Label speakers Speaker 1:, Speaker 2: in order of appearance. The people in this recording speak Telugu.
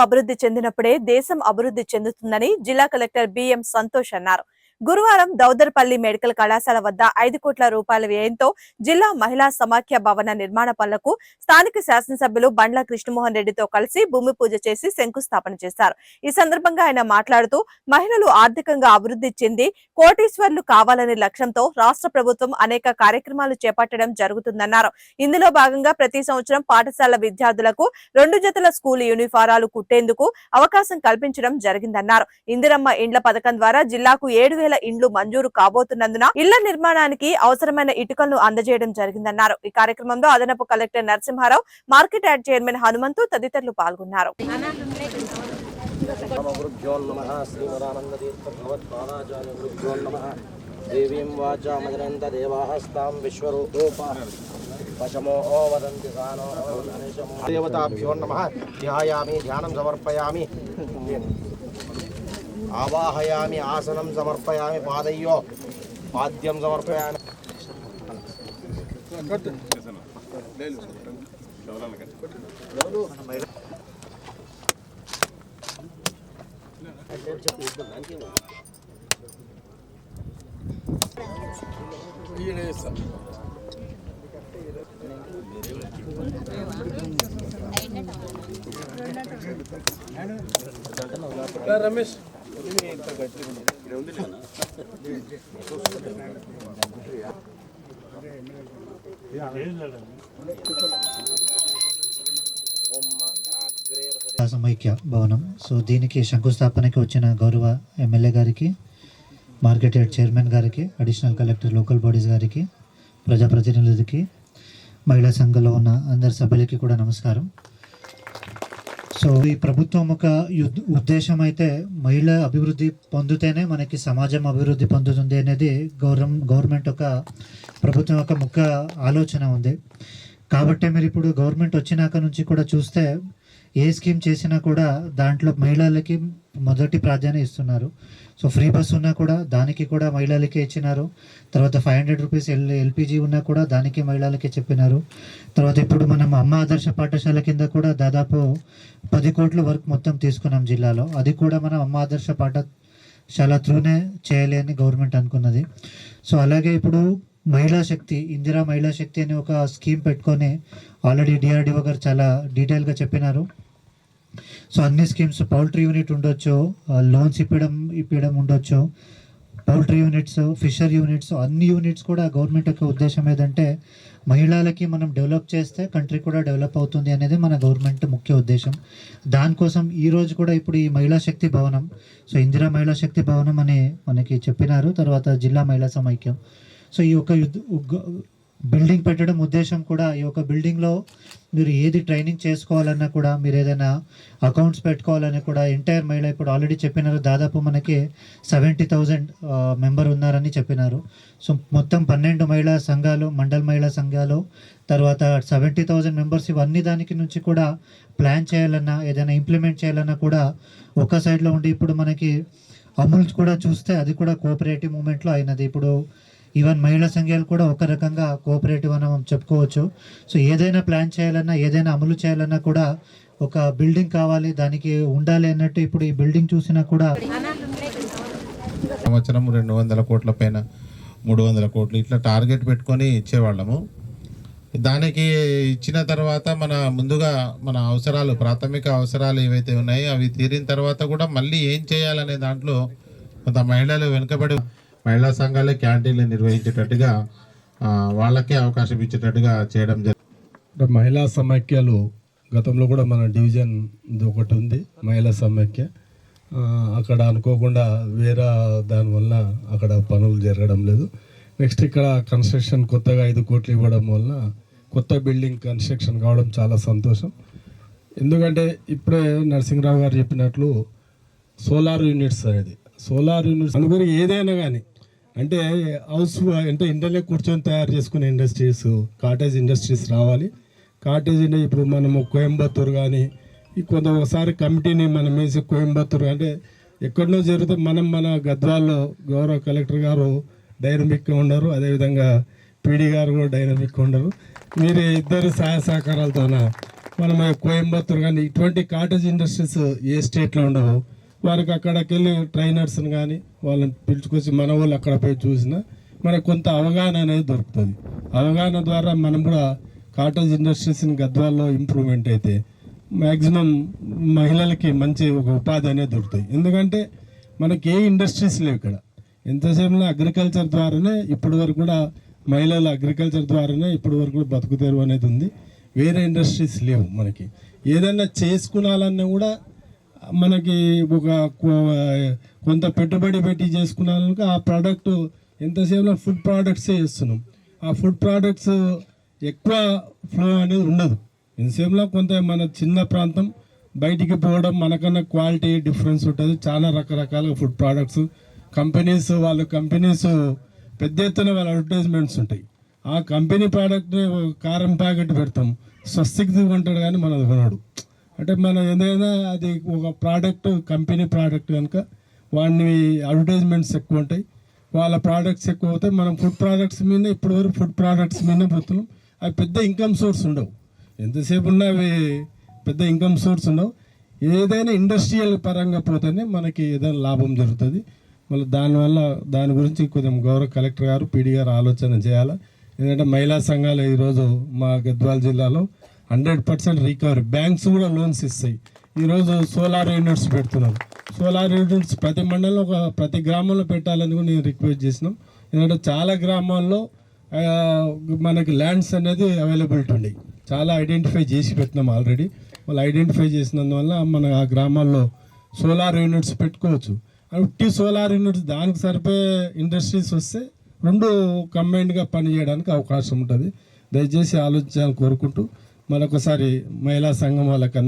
Speaker 1: అభివృద్ధి చెందినప్పుడే దేశం అభివృద్ధి చెందుతుందని జిల్లా కలెక్టర్ బిఎం సంతోష్ అన్నారు. గురువారం దౌదర్పల్లి మెడికల్ కళాశాల వద్ద ఐదు కోట్ల రూపాయల వ్యయంతో జిల్లా మహిళా సమాఖ్య భవన నిర్మాణ పనులకు స్థానిక శాసనసభ్యులు బండ్ల కృష్ణమోహన్ రెడ్డితో కలిసి భూమి పూజ చేసి శంకుస్థాపన చేశారు. ఈ సందర్భంగా ఆయన మాట్లాడుతూ మహిళలు ఆర్థికంగా అభివృద్ధి చెంది కోటీశ్వర్లు కావాలనే లక్ష్యంతో రాష్ట్ర ప్రభుత్వం అనేక కార్యక్రమాలు చేపట్టడం జరుగుతుందన్నారు. ఇందులో భాగంగా ప్రతి సంవత్సరం పాఠశాల విద్యార్థులకు రెండు జతల స్కూల్ యూనిఫారాలు కుట్టేందుకు అవకాశం కల్పించడం జరిగిందన్నారు. ఇందిరమ్మ ఇండ్ల పథకం ద్వారా జిల్లాకు ఏడు వేల ఇండ్లు మంజూరు కాబోతున్నందున ఇళ్ళ నిర్మాణానికి అవసరమైన ఇటుకలను అందజేయడం జరిగిందన్నారు. ఈ కార్యక్రమంలో అదనపు collector Narasimharao market yard chairman Hanumanthu తదితరులు పాల్గొన్నారు.
Speaker 2: దేవీం విశ్వరూప పశమో వదంతి సానో దేవతాభ్యో నమ ధ్యాయామి ధ్యానం సమర్పయామి. ఆవాహయామి ఆసనం సమర్పయామి పాదయ్యో పాద్యం సమర్పయామి. రమేష్.
Speaker 3: సమైక్య భవనం. సో దీనికి శంకుస్థాపనకి వచ్చిన గౌరవ ఎమ్మెల్యే గారికి మార్కెట్ యార్డ్ చైర్మన్ గారికి అడిషనల్ కలెక్టర్ లోకల్ బాడీస్ గారికి ప్రజాప్రతినిధులకి మహిళా సంఘంలో ఉన్న అందరి సభ్యులకి కూడా నమస్కారం. సో ఈ ప్రభుత్వం ఒక ఉద్దేశం అయితే మహిళ అభివృద్ధి పొందితేనే మనకి సమాజం అభివృద్ధి పొందుతుంది అనేది గౌరవం గవర్నమెంట్ ఒక ప్రభుత్వం ఒక ముఖ్య ఆలోచన ఉంది. కాబట్టి మీరు ఇప్పుడు గవర్నమెంట్ వచ్చినాక నుంచి కూడా చూస్తే ఏ స్కీమ్ చేసినా కూడా దాంట్లో మహిళలకి మొదటి ప్రాధాన్యత ఇస్తున్నారు. సో ఫ్రీ బస్ ఉన్నా కూడా దానికి కూడా మహిళలకే ఇచ్చినారు. తర్వాత five hundred rupees L LPG ఉన్నా కూడా దానికి మహిళలకే చెప్పినారు. తర్వాత ఇప్పుడు మనం అమ్మ ఆదర్శ పాఠశాల కింద కూడా దాదాపు పది కోట్ల వరకు మొత్తం తీసుకున్నాం జిల్లాలో. అది కూడా మనం అమ్మ ఆదర్శ పాఠశాల త్రూనే చేయాలి అని గవర్నమెంట్ అనుకున్నది. సో అలాగే ఇప్పుడు మహిళా శక్తి ఇందిరా మహిళా శక్తి అనే ఒక స్కీమ్ పెట్టుకొని ఆల్రెడీ డిఆర్డిఓ గారు చాలా డీటెయిల్గా చెప్పినారు. సో అన్ని స్కీమ్స్ పౌల్ట్రీ యూనిట్ ఉండొచ్చు లోన్స్ ఇప్పడం ఇప్పడం ఉండొచ్చు. పౌల్ట్రీ యూనిట్స్ ఫిషర్ యూనిట్స్ అన్ని యూనిట్స్ కూడా గవర్నమెంట్ యొక్క ఉద్దేశం ఏదంటే మహిళలకి మనం డెవలప్ చేస్తే కంట్రీ కూడా డెవలప్ అవుతుంది అనేది మన గవర్నమెంట్ ముఖ్య ఉద్దేశం. దానికోసం ఈరోజు కూడా ఇప్పుడు ఈ మహిళా శక్తి భవనం సో ఇందిరా మహిళా శక్తి భవనం అని మనకి చెప్పినారు తర్వాత జిల్లా మహిళా సమైక్యం. సో ఈ యొక్క బిల్డింగ్ పెట్టడం ఉద్దేశం కూడా ఈ యొక్క బిల్డింగ్లో మీరు ఏది ట్రైనింగ్ చేసుకోవాలన్నా కూడా మీరు ఏదైనా అకౌంట్స్ పెట్టుకోవాలని కూడా ఎంటైర్ మహిళ ఇప్పుడు ఆల్రెడీ చెప్పినారు. దాదాపు మనకి సెవెంటీ థౌజండ్ మెంబర్ ఉన్నారని చెప్పినారు. సో మొత్తం పన్నెండు మహిళా సంఘాలు మండల్ మహిళా సంఘాలు తర్వాత సెవెంటీ థౌజండ్ మెంబర్స్ ఇవన్నీ దానికి నుంచి కూడా ప్లాన్ చేయాలన్నా ఏదైనా ఇంప్లిమెంట్ చేయాలన్నా కూడా ఒక సైడ్లో ఉండి ఇప్పుడు మనకి అమూల్ కూడా చూస్తే అది కూడా కోఆపరేటివ్ మూమెంట్లో అయినది. ఇప్పుడు ఈవెన్ మహిళా సంఘాలు కూడా ఒక రకంగా కోఆపరేటివ్ అని మనం చెప్పుకోవచ్చు. సో ఏదైనా ప్లాన్ చేయాలన్నా ఏదైనా అమలు చేయాలన్నా కూడా ఒక బిల్డింగ్ కావాలి దానికి ఉండాలి అన్నట్టు ఇప్పుడు ఈ బిల్డింగ్ చూసినా కూడా
Speaker 4: సంవత్సరం రెండు వందల కోట్ల పైన మూడు వందల కోట్లు ఇట్లా టార్గెట్ పెట్టుకొని ఇచ్చేవాళ్ళము. దానికి ఇచ్చిన తర్వాత మన ముందుగా మన అవసరాలు ప్రాథమిక అవసరాలు ఏవైతే ఉన్నాయో అవి తీరిన తర్వాత కూడా మళ్ళీ ఏం చేయాలనే దాంట్లో కొంత మహిళలు వెనుకబడి మహిళా సంఘాలే క్యాంటీన్లు నిర్వహించేటట్టుగా వాళ్ళకే అవకాశం ఇచ్చేటట్టుగా చేయడం జరిగింది
Speaker 5: మహిళా సమైక్యలు గతంలో కూడా మన డివిజన్ ఇది ఒకటి ఉంది మహిళా సమైక్య. అక్కడ అనుకోకుండా వేరే దానివల్ల అక్కడ పనులు జరగడం లేదు. నెక్స్ట్ ఇక్కడ కన్స్ట్రక్షన్ కొత్తగా ఐదు కోట్లు ఇవ్వడం వల్ల కొత్త బిల్డింగ్ కన్స్ట్రక్షన్ కావడం చాలా సంతోషం. ఎందుకంటే ఇప్పుడే నరసింహరావు గారు చెప్పినట్లు సోలార్ యూనిట్స్ అనేది సోలార్ యూనిట్స్ అనుకుని ఏదైనా కానీ అంటే హౌస్ అంటే ఇంటర్నే కూర్చొని తయారు చేసుకునే ఇండస్ట్రీస్ కాటేజ్ ఇండస్ట్రీస్ రావాలి. కాటేజ్ ఇప్పుడు మనము కోయంబత్తూరు కానీ కొంత ఒకసారి కమిటీని మనం వేసి కోయంబత్తూరు అంటే ఎక్కడో జరిగితే మనం మన గద్వాల్లో గౌరవ కలెక్టర్ గారు డైనమిక్గా ఉండరు అదేవిధంగా పీడీ గారు కూడా డైనమిక్గా ఉండరు. మీరు ఇద్దరు సహాయ సహకారాలతోన మనం కోయంబత్తూరు కానీ ఇటువంటి కాటేజ్ ఇండస్ట్రీస్ ఏ స్టేట్లో ఉండవు? వారికి అక్కడికి వెళ్ళి ట్రైనర్స్ని కానీ వాళ్ళని పిలుచుకొచ్చి మన వాళ్ళు అక్కడ పోయి చూసినా మనకు కొంత అవగాహన అనేది దొరుకుతుంది. అవగాహన ద్వారా మనం కూడా కాటేజ్ ఇండస్ట్రీస్ని గద్వాల్లో ఇంప్రూవ్మెంట్ అయితే మ్యాక్సిమం మహిళలకి మంచి ఒక ఉపాధి అనేది దొరుకుతాయి ఎందుకంటే మనకి ఏ ఇండస్ట్రీస్ లేవు ఇక్కడ. ఎంతసేపు అగ్రికల్చర్ ద్వారానే ఇప్పటి వరకు కూడా మహిళలు అగ్రికల్చర్ ద్వారానే ఇప్పటి వరకు కూడా బతుకుతారు అనేది ఉంది. వేరే ఇండస్ట్రీస్ లేవు మనకి. ఏదైనా చేసుకునాలన్నా కూడా మనకి ఒక కొంత పెట్టుబడి పెట్టి చేసుకున్నాక ఆ ప్రోడక్ట్ ఎంతసేపులో ఫుడ్ ప్రోడక్ట్సే చేస్తున్నాం. ఆ ఫుడ్ ప్రోడక్ట్స్ ఎక్కువ ఫ్లో అనేది ఉండదు. ఎంతసేపులో కొంత మన చిన్న ప్రాంతం బయటికి పోవడం మనకన్నా క్వాలిటీ డిఫరెన్స్ ఉంటుంది. చాలా రకరకాల ఫుడ్ ప్రోడక్ట్స్ కంపెనీస్ వాళ్ళ కంపెనీస్ పెద్ద ఎత్తున వాళ్ళ అడ్వర్టైజ్మెంట్స్ ఉంటాయి. ఆ కంపెనీ ప్రోడక్ట్ కారం ప్యాకెట్ పెడతాం. స్వస్తికి కొంటాడు కానీ మనది కొనడు. అంటే మన ఏదైనా అది ఒక ప్రోడక్ట్ కంపెనీ ప్రోడక్ట్ కనుక వాడిని అడ్వర్టైజ్మెంట్స్ ఎక్కువ ఉంటాయి. వాళ్ళ ప్రోడక్ట్స్ ఎక్కువ అవుతాయి. మనం ఫుడ్ ప్రోడక్ట్స్ మీద ఇప్పటి వరకు ఫుడ్ ప్రోడక్ట్స్ మీద పోతున్నాం అవి పెద్ద ఇన్కమ్ సోర్స్ ఉండవు. ఎంతసేపు ఉన్నా అవి పెద్ద ఇన్కమ్ సోర్స్ ఉండవు. ఏదైనా ఇండస్ట్రియల్ పరంగా పోతేనే మనకి ఏదైనా లాభం జరుగుతుంది. మళ్ళీ దానివల్ల దాని గురించి కొంచెం గౌరవ కలెక్టర్ గారు పీడీ గారు ఆలోచన చేయాలి? ఎందుకంటే మహిళా సంఘాలు ఈరోజు మా గద్వాల జిల్లాలో హండ్రెడ్ పర్సెంట్ రికవరీ. బ్యాంక్స్ కూడా లోన్స్ ఇస్తాయి. ఈరోజు సోలార్ యూనిట్స్ పెడుతున్నారు. సోలార్ యూనిట్స్ ప్రతి మండలంలో ఒక ప్రతి గ్రామంలో పెట్టాలని కూడా నేను రిక్వెస్ట్ చేసినాం. ఎందుకంటే చాలా గ్రామాల్లో మనకి ల్యాండ్స్ అనేది అవైలబిలిటీ ఉండే. చాలా ఐడెంటిఫై చేసి పెట్టినాం ఆల్రెడీ వాళ్ళు ఐడెంటిఫై చేసినందువల్ల మన ఆ గ్రామాల్లో సోలార్ యూనిట్స్ పెట్టుకోవచ్చు. ఉట్టి సోలార్ యూనిట్స్ దానికి సరిపోయే ఇండస్ట్రీస్ వస్తే రెండు కంబైన్డ్గా పనిచేయడానికి అవకాశం ఉంటుంది. దయచేసి ఆలోచించాలని కోరుకుంటూ మరొకసారి మహిళా సంఘం వాళ్ళకి